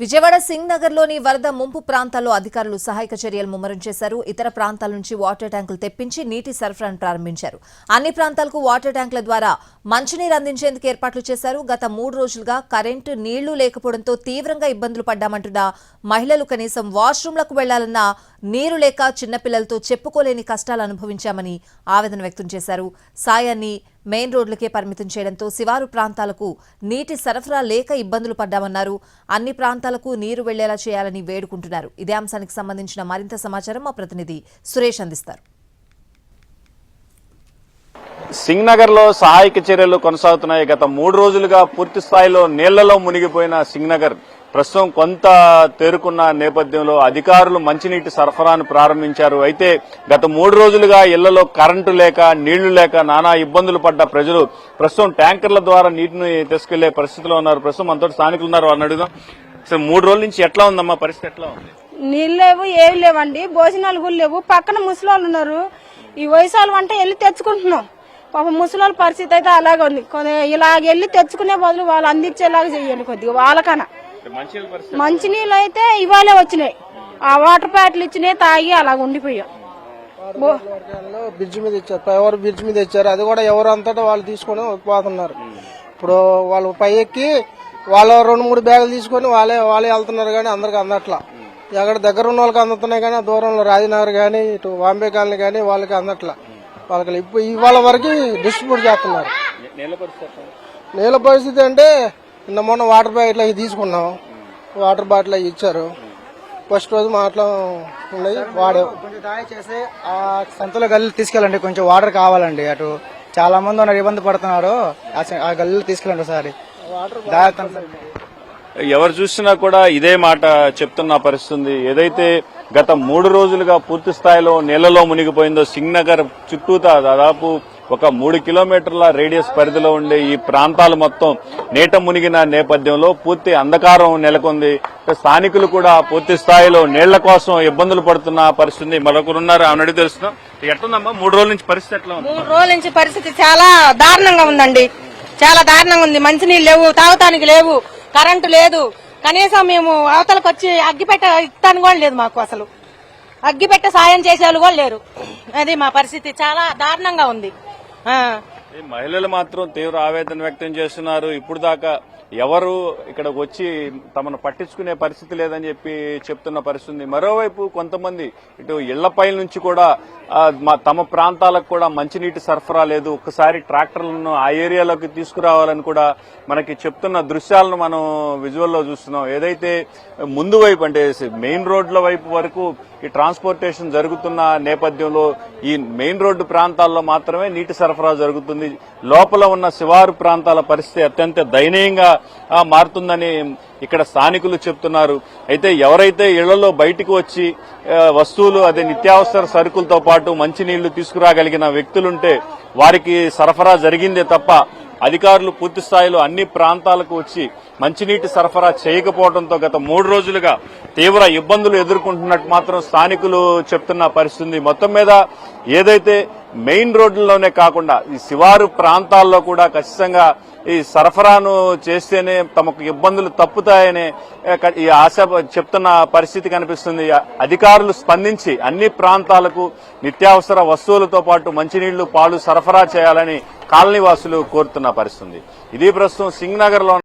విజయవాడ సింగ్ నగర్లోని వరద ముంపు ప్రాంతాల్లో అధికారులు సహాయక చర్యలు ముమ్మరం చేశారు ఇతర ప్రాంతాల నుంచి వాటర్ ట్యాంకులు తెప్పించి నీటి సరఫరాను ప్రారంభించారు. అన్ని ప్రాంతాలకు వాటర్ ట్యాంకుల ద్వారా మంచినీరు అందించేందుకు ఏర్పాట్లు చేశారు. గత మూడు రోజులుగా కరెంటు నీళ్ళు లేకపోవడంతో తీవ్రంగా ఇబ్బందులు పడ్డామంటున్న మహిళలు కనీసం వాష్రూమ్లకు వెళ్ళాలన్నా నీరు లేక చిన్నపిల్లలతో చెప్పుకోలేని కష్టాలు అనుభవించామని ఆవేదన వ్యక్తం చేశారు. సాయాన్ని మెయిన్ రోడ్లకే పరిమితం చేయడంతో శివారు ప్రాంతాలకు నీటి సరఫరా లేక ఇబ్బందులు పడ్డామన్నారు. అన్ని ప్రాంతాలకు నీరు వెళ్ళేలా చేయాలని వేడుకుంటున్నారు. ఇదే అంశానికి సంబంధించిన మరింత సమాచారం మా ప్రతినిధి సురేష్ అందిస్తారు. సింగ్నగర్లో సహాయక చర్యలు కొనసాగుతున్నాయి. గత మూడు రోజులుగా పూర్తి స్థాయిలో నీళ్ళలో మునిగిపోయిన సింగ్నగర్. ప్రస్తుతం కొంత తేరుకున్న నేపథ్యంలో అధికారులు మంచినీటి సరఫరాను ప్రారంభించారు. అయితే గత మూడు రోజులుగా ఇళ్ళలో కరెంటు లేక నీళ్ళు లేక నానా ఇబ్బందులు పడ్డ ప్రజలు ప్రస్తుతం ట్యాంకర్ల ద్వారా నీటిని తీసుకెళ్ళే పరిస్థితిలో ఉన్నారు. ప్రస్తుతం మనతో స్థానికులు ఉన్నారు. వారిని అడుగుదాం. అసలు మూడు రోజుల నుంచి ఎట్లా ఉందమ్మా పరిస్థితి? ఎట్లా ఉంది? నీళ్ళు లేవు ఏవి లేవండి. భోజనాలు కూడా లేవు. పక్కన ముసలి ఉన్నారు. ఈ వయసు అంటే వెళ్ళి తెచ్చుకుంటున్నాం. పాప ముసలోళ్ళ పరిస్థితి అయితే అలాగే ఉంది. ఇలాగ వెళ్ళి తెచ్చుకునే బదులు వాళ్ళు అందించేలాగా చెయ్యండి కొద్దిగా వాళ్ళకన్నా. మంచినీళ్ళు అయితే ఇవాళే వచ్చినాయి. ఆ వాటర్ ప్యాట్లు ఇచ్చినాయి తాగి అలాగ ఉండిపోయాం. బ్రిడ్జ్ మీద ఇచ్చారు. బ్రిడ్జ్ మీద ఇచ్చారు. అది కూడా ఎవరు అంతటా వాళ్ళు తీసుకొని పోతున్నారు. ఇప్పుడు వాళ్ళు పై ఎక్కి వాళ్ళ రెండు మూడు బ్యాగులు తీసుకొని వాళ్ళే వాళ్ళే వెళ్తున్నారు కానీ అందరికి అందట్లా. ఎక్కడ దగ్గర ఉన్న వాళ్ళకి అందుతున్నాయి కానీ దూరంలో రాజనగర్ కానీ ఇటు బాంబే కాలనీ కానీ వాళ్ళకి అందట్లా. వాళ్ళకి ఇప్పుడు ఇవాళ వరకు డిస్ట్రిబ్యూట్ చేస్తున్నారు. నీళ్ళ పరిస్థితి అంటే నిన్న మొన్న వాటర్ ప్యాకెట్లు అవి తీసుకున్నాం. వాటర్ బాటిల్ అవి ఇచ్చారు. ఫస్ట్ రోజు మాటలు ఉన్నాయి వాడే కొంచెం ఆ సంతలో గల్లీలు తీసుకెళ్ళండి కొంచెం వాటర్ కావాలండి అటు. చాలా మంది ఉన్నారు ఇబ్బంది పడుతున్నారు. ఆ స- ఆ గల్లీలు తీసుకెళ్ళండి ఒకసారి. ఎవరు చూసినా కూడా ఇదే మాట చెప్తున్న పరిస్థితి. ఏదైతే గత మూడు రోజులుగా పూర్తి స్థాయిలో నీళ్ళలో మునిగిపోయిందో సింగ్ నగర్ చుట్టూతా దాదాపు ఒక మూడు కిలోమీటర్ల రేడియస్ పరిధిలో ఉండే ఈ ప్రాంతాలు మొత్తం నీట మునిగిన నేపథ్యంలో పూర్తి అంధకారం నెలకొంది. స్థానికులు కూడా పూర్తి స్థాయిలో నీళ్ళ కోసం ఇబ్బందులు పడుతున్న పరిస్థితి మరొకరున్నారు. ఆమె అడిగి తెలుస్తున్నాం ఎట్లుందమ్మా? మూడు రోజుల నుంచి పరిస్థితి ఎట్లా ఉంది? మూడు రోజుల నుంచి పరిస్థితి చాలా దారుణంగా ఉందండి. చాలా దారుణంగా ఉంది. మంచినీళ్ళు లేవు తాగటానికి లేవు కరెంటు లేదు. కనీసం మేము అవతలకు వచ్చి అగ్గిపెట్ట ఇస్తాను కూడా లేదు మాకు అసలు. అగ్గిపెట్ట సాయం చేసే వాళ్ళు కూడా లేరు. అది మా పరిస్థితి. చాలా దారుణంగా ఉంది. మహిళలు మాత్రం తీవ్ర ఆవేదన వ్యక్తం చేస్తున్నారు. ఇప్పుడు దాకా ఎవరు ఇక్కడ వచ్చి తమను పట్టించుకునే పరిస్థితి లేదని చెప్పి చెప్తున్న పరిస్థితి ఉంది. మరోవైపు కొంతమంది ఇటు ఇళ్ళపై నుంచి కూడా మా తమ ప్రాంతాలకు కూడా మంచినీటి సరఫరా లేదు. ఒక్కసారి ట్రాక్టర్లను ఆ ఏరియాలోకి తీసుకురావాలని కూడా మనకి చెప్తున్న దృశ్యాలను మనం విజువల్లో చూస్తున్నాం. ఏదైతే ముందు వైపు అంటే మెయిన్ రోడ్ల వైపు వరకు ఈ ట్రాన్స్పోర్టేషన్ జరుగుతున్న నేపథ్యంలో ఈ మెయిన్ రోడ్డు ప్రాంతాల్లో మాత్రమే నీటి సరఫరా జరుగుతుంది. లోపల ఉన్న శివారు ప్రాంతాల పరిస్థితి అత్యంత దయనీయంగా మారుతుందని ఇక్కడ స్థానికులు చెప్తున్నారు. అయితే ఎవరైతే ఇళ్ళలో బయటికి వచ్చి వస్తువులు అదే నిత్యావసర సరుకులతో పాటు మంచినీళ్ళు తీసుకురాగలిగిన వ్యక్తులుంటే వారికి సరఫరా జరిగిందే తప్ప అధికారులు పూర్తి స్థాయిలో అన్ని ప్రాంతాలకు వచ్చి మంచినీటి సరఫరా చేయకపోవడంతో గత మూడు రోజులుగా తీవ్ర ఇబ్బందులు ఎదుర్కొంటున్నట్టు మాత్రం స్థానికులు చెప్తున్న పరిస్థితి మొత్తం మీద ఏదైతే మెయిన్ రోడ్లలోనే కాకుండా ఈ శివారు ప్రాంతాల్లో కూడా ఖచ్చితంగా ఈ సరఫరాను చేస్తేనే తమకు ఇబ్బందులు తప్పుతాయనే ఈ ఆశ చెప్తున్న పరిస్థితి కనిపిస్తుంది. అధికారులు స్పందించి అన్ని ప్రాంతాలకు నిత్యావసర వస్తువులతో పాటు మంచినీళ్ళు పాలు సరఫరా చేయాలని కాలనీవాసులు కోరుతున్న పరిస్థితి ఇది ప్రస్తుతం సింగ్ నగర్